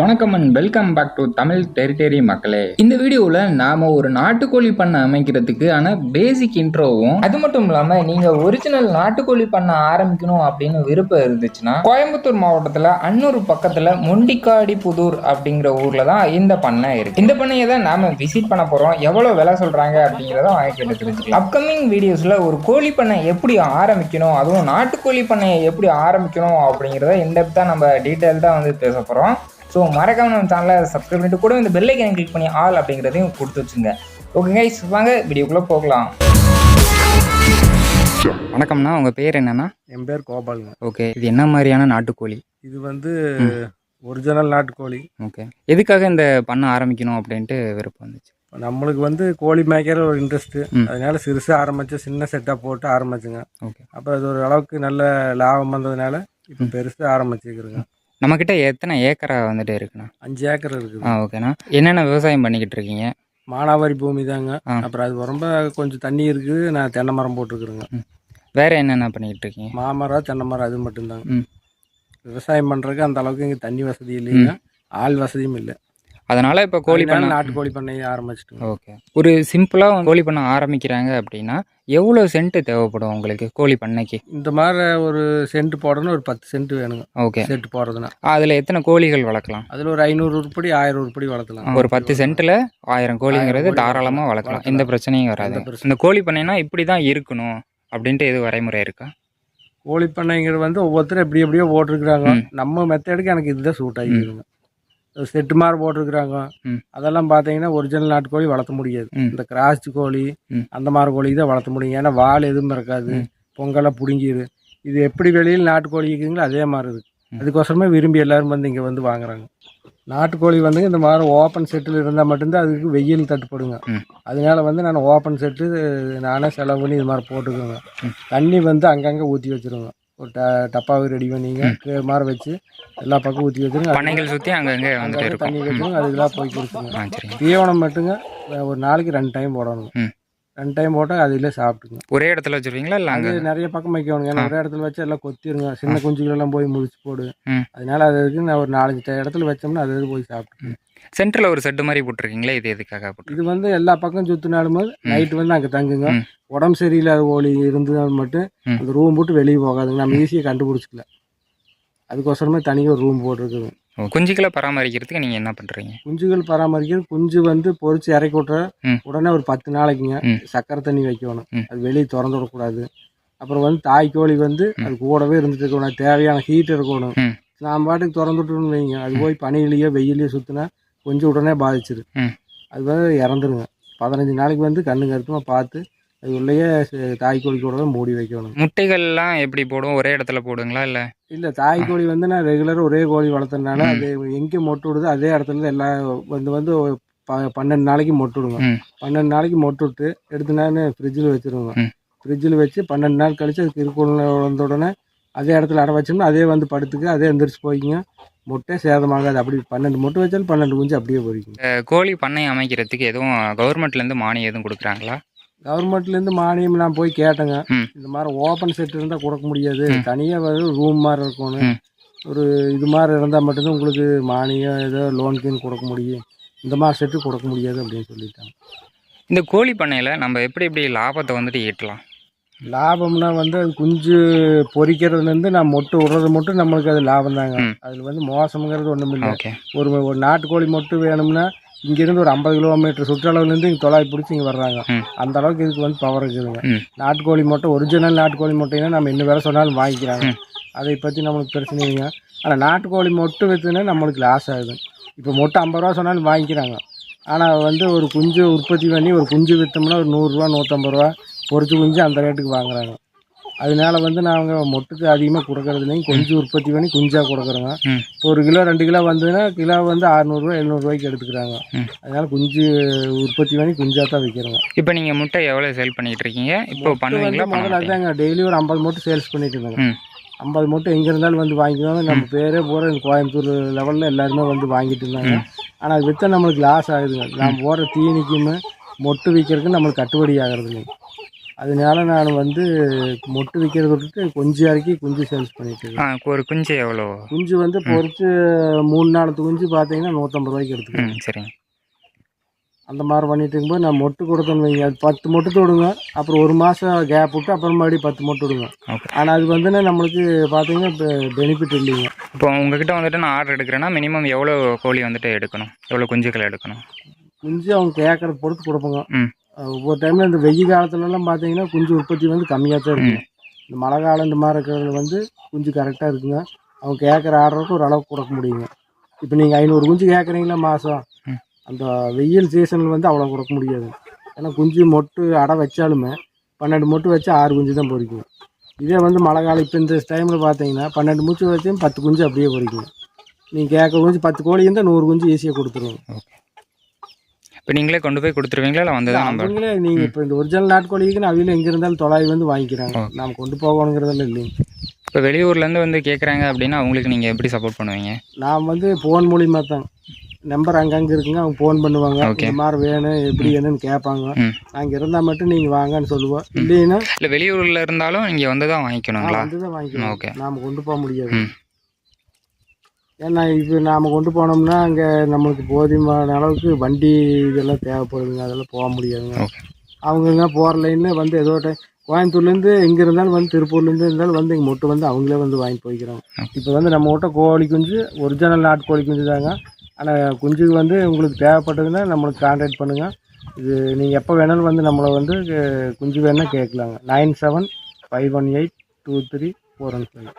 வணக்கம் and welcome back to Tamil territory மக்களே. இந்த வீடியோவில் நாம ஒரு நாட்டுக்கோழி பண்ணை அமைக்கிறதுக்கு ஆனால் பேசிக் இன்ட்ரோவும் அது மட்டும் இல்லாமல் நீங்கள் ஒரிஜினல் நாட்டுக்கோழி பண்ணை ஆரம்பிக்கணும் அப்படின்னு விருப்பம் இருந்துச்சுன்னா கோயம்புத்தூர் மாவட்டத்தில் அன்னூர் பக்கத்தில் முண்டிக்காடி புதூர் அப்படிங்கிற ஊரில் தான் இந்த பண்ணை இருக்கு. இந்த பண்ணையை தான் நாம விசிட் பண்ண போகிறோம் எவ்வளோ விலை சொல்கிறாங்க அப்படிங்கிறத வாங்கி தெரிஞ்சுக்கலாம். அப்கமிங் வீடியோஸில் ஒரு கோழி பண்ணை எப்படி ஆரம்பிக்கணும் அதுவும் நாட்டுக்கோழி பண்ணையை எப்படி ஆரம்பிக்கணும் அப்படிங்கிறத இந்த தான் நம்ம டீட்டெயில் தான் வந்து பேச போகிறோம் ஸோ மறக்காம நம்ம சேனலை சப்ஸ்கிரைப் பண்ணிட்டு கூட இந்த பெல் ஐக்கனை கிளிக் பண்ணி ஆல் அப்படிங்கிறதையும் கொடுத்து வச்சுங்க. ஓகே கைஸ் வாங்க வீடியோக்குள்ளே போகலாம். வணக்கம்ண்ணா உங்கள் பேர் என்னண்ணா? என் பேர் கோபாலுங்க. ஓகே இது என்ன மாதிரியான நாட்டுக்கோழி? இது வந்து ஒரிஜினல் நாட்டுக்கோழி. ஓகே எதுக்காக இந்த பண்ண ஆரம்பிக்கணும் அப்படின்ட்டு விருப்பம் வந்துச்சு? நம்மளுக்கு வந்து கோழி மேய்க்கிற ஒரு இன்ட்ரெஸ்ட்டு. அதனால சிறுசாக ஆரம்பிச்சு சின்ன செட்டாக போட்டு ஆரம்பிச்சுங்க. ஓகே அப்புறம் அது ஒரு அளவுக்கு நல்ல லாபம் வந்ததுனால இப்போ பெருசாக ஆரம்பிச்சுக்கிறோங்க. நம்மக்கிட்ட எத்தனை ஏக்கரா வந்துட்டு இருக்குண்ணா? அஞ்சு ஏக்கர் இருக்குது. ஆ ஓகேண்ணா. என்னென்ன விவசாயம் பண்ணிக்கிட்டு இருக்கீங்க மானாவாரி பூமி தாங்க. அப்புறம் அது ரொம்ப கொஞ்சம் தண்ணி இருக்குது நான் தென்னை மரம் போட்டிருக்குறேங்க. வேற என்னென்ன பண்ணிக்கிட்டு இருக்கீங்க மாமரம் தென்னை மரம் அது மட்டும்தாங்க. விவசாயம் பண்ணுறதுக்கு அந்த அளவுக்கு இங்கே தண்ணி வசதி இல்லைங்க. ஆள் வசதியும் இல்லை. அதனால இப்போ கோழி பண்ண நாட்டுக்கோழி பண்ணையை ஆரம்பிச்சிட்டுங்க ஓகே. ஒரு சிம்பிளாக கோழி பண்ண ஆரம்பிக்கிறாங்க அப்படின்னா எவ்வளோ சென்ட் தேவைப்படும் உங்களுக்கு கோழி பண்ணைக்கு? இந்த மாதிரி ஒரு சென்ட் போடணும் ஒரு பத்து சென்ட் வேணுங்க. ஓகே. செட்டு போடுறதுன்னா. அதில் எத்தனை கோழிகள் வளர்க்கலாம்? அதில் ஒரு ஐநூறு உருப்படி ஆயிரம் உருப்படி வளர்த்தலாம். ஒரு பத்து சென்ட்டில் ஆயிரம் கோழிங்கிறது கோழி தாராளமாக வளர்க்கலாம். எந்த. பிரச்சனையும் வராது. இந்த கோழி பண்ணைனா இப்படி தான் இருக்கணும் அப்படின்ட்டு எது வரைமுறை இருக்கா? கோழி பண்ணைங்கிறது வந்து ஒவ்வொருத்தரும் எப்படி எப்படியோ போட்டிருக்கிறாங்க. ம். நம்ம மெத்தடுக்கு எனக்கு இதுதான் சூட் ஆகிடுதுங்க. செட்டு மாதிரி போட்டிருக்கிறாங்க. அதெல்லாம் பார்த்தீங்கன்னா ஒரிஜினல் நாட்டுக்கோழி வளர்த்த முடியாது. இந்த கிராஸ் கோழி. அந்த மாதிரி கோழி தான் வளர்த்த முடியும் ஏன்னா வால் எதுவும் இருக்காது ம். பொங்கலாம் பிடுங்கிடு இது எப்படி வெளியில் நாட்டுக்கோழி இருக்குங்களோ அதே மாதிரி இருக்கு ம். அதுக்கோசரமே விரும்பி எல்லாரும் வந்து இங்கே வந்து வாங்குறாங்க நாட்டுக்கோழி வந்து இந்த மாதிரி ஓப்பன் செட்டில் இருந்தால் மட்டும்தான் அதுக்கு வெயில் தட்டுப்படுங்க. அதனால வந்து நான் ஓப்பன் செட்டு நானே செலவு பண்ணி இது மாதிரி போட்டுக்கோங்க. தண்ணி வந்து அங்கங்கே ஊற்றி வச்சிருங்க ஒரு ட டப்பாவை ரெடி பண்ணிங்க. மாதிரி வச்சு எல்லா பக்கம் ஊற்றி வச்சிருங்க. பண்ணைகள் சுற்றி அங்கங்கே வந்துட்டு தண்ணி வச்சுருங்க அதுக்கெல்லாம் போய் கொடுத்துருங்க தீவனம் மட்டுங்க ஒரு நாளைக்கு ரெண்டு டைம் போடணும். ரெண்டு டைம் போட்டால் அதிலே சாப்பிட்டுங்க. ஒரே இடத்துல வச்சுருவீங்களா இல்லை அங்கே? நிறைய பக்கம் வைக்கணும் ஏன்னா ஒரே இடத்துல வச்சு எல்லாம் கொத்திருங்க. சின்ன குஞ்சுகள் எல்லாம் போய் முடிச்சு போடு. அதனால அது இருக்கு நான் ஒரு நாலஞ்சு இடத்துல வச்சோம்னா அது போய் சாப்பிட்டு சென்டரில் ஒரு செட்டு மாதிரி போட்டிருக்கீங்களே இது எதுக்காக இது வந்து எல்லா பக்கம் சுற்றினாலும் நைட்டு வந்து அங்கே தங்குங்க. உடம்பு சரியில்லாத கோழி இருந்தால் மட்டும். அந்த ரூம் போட்டு வெளியே போகாதுங்க நம்ம ஈஸியாக கண்டுபிடிச்சிக்கல அதுக்கோசரமே தனியாக ஒரு ரூம் போட்டிருக்குது குஞ்சுகளை பராமரிக்கிறதுக்கு நீங்கள் என்ன பண்ணுறீங்க குஞ்சுகள் பராமரிக்கிறது குஞ்சு வந்து பொறிச்சு இறக்கி விட்ற. உடனே ஒரு பத்து நாளைக்குங்க. சக்கரை தண்ணி வைக்கணும். அது வெளியே திறந்து விடக்கூடாது அப்புறம் வந்து தாய் கோழி வந்து. அது கூடவே இருந்துட்டு இருக்கணும் தேவையான ஹீட் இருக்கணும் ம். நான் பாட்டுக்கு திறந்து விட்டுன்னு வைங்க அது போய் பனியிலேயோ வெயிலையோ சுற்றினா கொஞ்சம் உடனே பாதிச்சிரு. அது வந்து இறந்துருங்க. பதினஞ்சு நாளைக்கு வந்து கண்ணு கருத்துமா பார்த்து அது உள்ளேயே ச- தாய் கோழி கூடவே மூடி வைக்கணும். முட்டைகள்லாம் எப்படி போடும் ஒரே இடத்துல போடுங்களா இல்லை? இல்லை தாய் கோழி வந்து நான் ரெகுலராக ஒரே கோழி வளர்த்ததுனால ம். அது எங்கே மொட்டு விடுதோ. அதே இடத்துல எல்லா வந்து வந்து பன்னெண்டு நாளைக்கு மொட்டு விடுங்க. பன்னெண்டு நாளைக்கு மொட்டு விட்டு எடுத்து நான் ஃப்ரிட்ஜில் வச்சுருவோங்க. ஃப்ரிட்ஜில் வச்சு பன்னெண்டு நாள் கழிச்சு அதுக்கு இருக்குள்ள வந்த உடனே அதே இடத்துல அடை வச்சோம்னா அதே வந்து படுத்துக்கு அதே எந்திரிச்சு போய்க்குங்க. முட்டை சேதமாகாது அப்படி பன்னெண்டு முட்டை வச்சாலும் பன்னெண்டு குஞ்சு அப்படியே அஹ் கோழி பண்ணை அமைக்கிறதுக்கு எதுவும் கவர்மெண்ட்லேருந்து மானியம் எதுவும் கொடுக்குறாங்களா? கவர்மெண்ட்லேருந்து மானியம் நான் போய் கேட்டேங்க. இந்த மாதிரி ஓப்பன் செட் இருந்தால் கொடுக்க முடியாது. தனியாக வந்து ரூம் மாதிரி இருக்கணும். ஒரு இது மாதிரி இருந்தால் மட்டும்தான் உங்களுக்கு மானியம் ஏதோ லோன் கீன் கொடுக்க முடியும். இந்த மாதிரி செட்டு கொடுக்க முடியாது அப்படின்னு சொல்லிட்டாங்க. இந்த கோழி பண்ணையில் நம்ம எப்படி எப்படி லாபத்தை வந்துட்டு ஈட்டலாம்? லாபம்னா வந்து அது குஞ்சு பொரிக்கிறதுலேருந்து நான் மொட்டு விடுறது மட்டும் நம்மளுக்கு அது லாபம் தாங்க. அதில் வந்து மோசம்ங்கிறது ஒன்றும் இல்லை. ஒரு ஒரு நாட்டுக்கோழி மட்டும் வேணும்னா இங்கேருந்து ஒரு ஐம்பது கிலோமீட்டர் சுற்றளவுலேருந்து இங்கே தொலாய் பிடிச்சி இங்கே வர்றாங்க. அந்த அளவுக்கு இதுக்கு வந்து பவர் இருக்குதுங்க. நாட்டுக்கோழி முட்டை ஒரிஜினல் நாட்டுக்கோழி முட்டைனா நம்ம என்ன வேலை சொன்னாலும் வாங்கிக்கிறாங்க. அதை பற்றி நம்மளுக்கு பிரச்சனை இல்லைங்க. ஆனால் நாட்டுக்கோழி மொட்டு விற்றுனா நம்மளுக்கு லாஸ் ஆகுது. இப்போ மொட்டை ஐம்பது ரூபா சொன்னாலும் வாங்கிக்கிறாங்க. ஆனால் வந்து ஒரு குஞ்சு உற்பத்தி பண்ணி ஒரு குஞ்சு விற்றோம்னா ஒரு நூறுரூவா நூற்றம்பது ரூபா பொரிச்சு குஞ்சு அந்த ரேட்டுக்கு வாங்குறாங்க. அதனால வந்து நாங்கள் மொட்டுக்கு அதிகமாக கொடுக்கறது இல்லைங்க குஞ்சு உற்பத்தி பண்ணி குஞ்சாக கொடுக்குறோங்க. இப்போ ஒரு கிலோ ரெண்டு கிலோ வந்ததுன்னா கிலோ வந்து அறநூறுவா எழுநூறுவாய்க்கு எடுத்துக்கிறாங்க. அதனால குஞ்சு உற்பத்தி பண்ணி குஞ்சாக தான் விற்கிறோங்க இப்போ நீங்கள் முட்டை எவ்வளோ சேல் பண்ணிட்டு இருக்கீங்க இப்போ பண்ணுவீங்களா? முதல்ல? அதாங்க டெய்லி ஒரு ஐம்பது மூட்டை சேல்ஸ் பண்ணிட்டு இருந்தாங்க. ஐம்பது மூட்டை எங்கே இருந்தாலும் வந்து வாங்கிக்குவாங்க நம்ம பேரே இந்த கோயம்புத்தூர் லெவலில் எல்லாருமே வந்து வாங்கிட்டு இருந்தாங்க. ஆனால் அது விற்றா நம்மளுக்கு லாஸ் ஆகுதுங்க. நாம் போடுற தீனிக்குமே மொட்டு விற்கிறதுக்கு நம்மளுக்கு கட்டுப்படி ஆகிறது இல்லைங்க அதனால நான் வந்து மொட்டு விற்கிறத விட்டுட்டு குஞ்சு இறக்கி குஞ்சு சேல்ஸ் பண்ணிட்டு இருக்கேன். ஒரு குஞ்சு எவ்வளோ? குஞ்சு வந்து பொறிச்சு மூணு நாலு குஞ்சு பார்த்தீங்கன்னா நூற்றம்பது ரூபாய்க்கு எடுத்துக்கிறேன் ம் சரிங்க அந்த மாதிரி பண்ணிட்டு இருக்கும்போது நான் மொட்டு கொடுத்தேன்னு வைங்க. அது பத்து மொட்டு தொடுங்க. அப்புறம் ஒரு மாதம் கேப் விட்டு அப்புறம் மறுபடியும் பத்து மொட்டு விடுங்க ஆனால் அது வந்துன்னா நம்மளுக்கு பார்த்தீங்கன்னா பெனிஃபிட் இல்லைங்க. இப்போ உங்ககிட்ட வந்துட்டு நான் ஆர்டர் எடுக்கிறேன்னா மினிமம் எவ்வளோ கோழி வந்துட்டு எடுக்கணும்? எவ்வளோ குஞ்சுகள் எடுக்கணும்? குஞ்சு அவங்க கேட்குறத பொறுத்து கொடுப்போங்க. ஒவ்வொரு டைமில் இந்த வெயில் காலத்துலலாம் பார்த்தீங்கன்னா குஞ்சு உற்பத்தி வந்து கம்மியாக தான் இருக்குங்க இந்த மழை காலம் இந்த மாதிரி இருக்கிறதுல வந்து குஞ்சு கரெக்டாக இருக்குங்க. அவங்க கேட்குற ஆர்டருக்கு ஒரு அளவுக்கு கொடுக்க முடியுங்க. இப்போ நீங்கள் ஐநூறு குஞ்சு கேட்குறீங்களா மாதம். அந்த வெயில் சீசனில் வந்து அவ்வளோ கொடுக்க முடியாது. ஏன்னா குஞ்சு மொட்டு அடை வச்சாலுமே பன்னெண்டு மொட்டு வச்சு ஆறு குஞ்சு தான் பொரிக்கும். இதே வந்து மழை காலம் இப்போ இந்த டைமில் பார்த்தீங்கன்னா பன்னெண்டு மூச்சு வச்சும் பத்து குஞ்சு அப்படியே பொரிக்கும். நீங்கள் கேட்குற குஞ்சு பத்து கோழி இருந்தால் நூறு குஞ்சு ஈஸியாக கொடுத்துருவோம் இப்போ நீங்களே கொண்டு போய் கொடுத்துருவீங்களா? இல்லை வந்து தான் நம்ம அவங்களே நீங்க இப்போ இந்த ஒரிஜினல் நாட்கோழிக்குன்னு அவையில எங்க இருந்தாலும் தொலாவி வந்து வாங்கிக்கிறாங்க. நாம கொண்டு போகணுங்கிறதெல்லாம் இல்லைங்க. இப்போ வெளியூர்லேருந்து வந்து கேட்குறாங்க அப்படின்னா அவங்களுக்கு நீங்கள் எப்படி சப்போர்ட் பண்ணுவீங்க? நான் வந்து ஃபோன் மூலியமா தான். நம்பர் அங்கங்கே இருக்குங்க. அவங்க ஃபோன் பண்ணுவாங்க. இந்த மாதிரி வேணும் எப்படி என்னன்னு கேட்பாங்க. ம். நாங்க இருந்தா மட்டும் நீங்க வாங்கன்னு சொல்லுவோம் இல்லைன்னா இல்லை வெளியூரில் இருந்தாலும் இங்கே வந்து தான் வாங்கிக்கணுங்களா? வந்து தான் வாங்கிக்கணும். ஓகே. நாம கொண்டு போக முடியாது. ஏன்னா இப்போ நாம கொண்டு போனோம்னா அங்க நம்மளுக்கு போதுமான அளவுக்கு வண்டி இதெல்லாம் தேவைப்படுதுங்க. அதெல்லாம் போக முடியாதுங்க. அவங்கங்க போகிற லைனில் வந்து ஏதோ கோயம்புத்தூர்லேருந்து எங்கே இருந்தாலும் வந்து திருப்பூர்லேருந்து இருந்தாலும் வந்து இங்கே மொட்டு வந்து அவங்களே வந்து வாங்கி போய்க்கிறாங்க. இப்போ வந்து நம்ம கிட்ட கோழி குஞ்சு ஒரிஜினல் நாட்டு கோழி குஞ்சு தாங்க. ஆனால் குஞ்சுக்கு வந்து உங்களுக்கு தேவைப்பட்டதுன்னா நம்மளுக்கு கான்டாக்ட் பண்ணுங்கள் இது நீங்கள் எப்போ வேணாலும் வந்து நம்மளை வந்து குஞ்சு வேணால் கேட்கலாங்க. Nine seven five one eight two three four one five.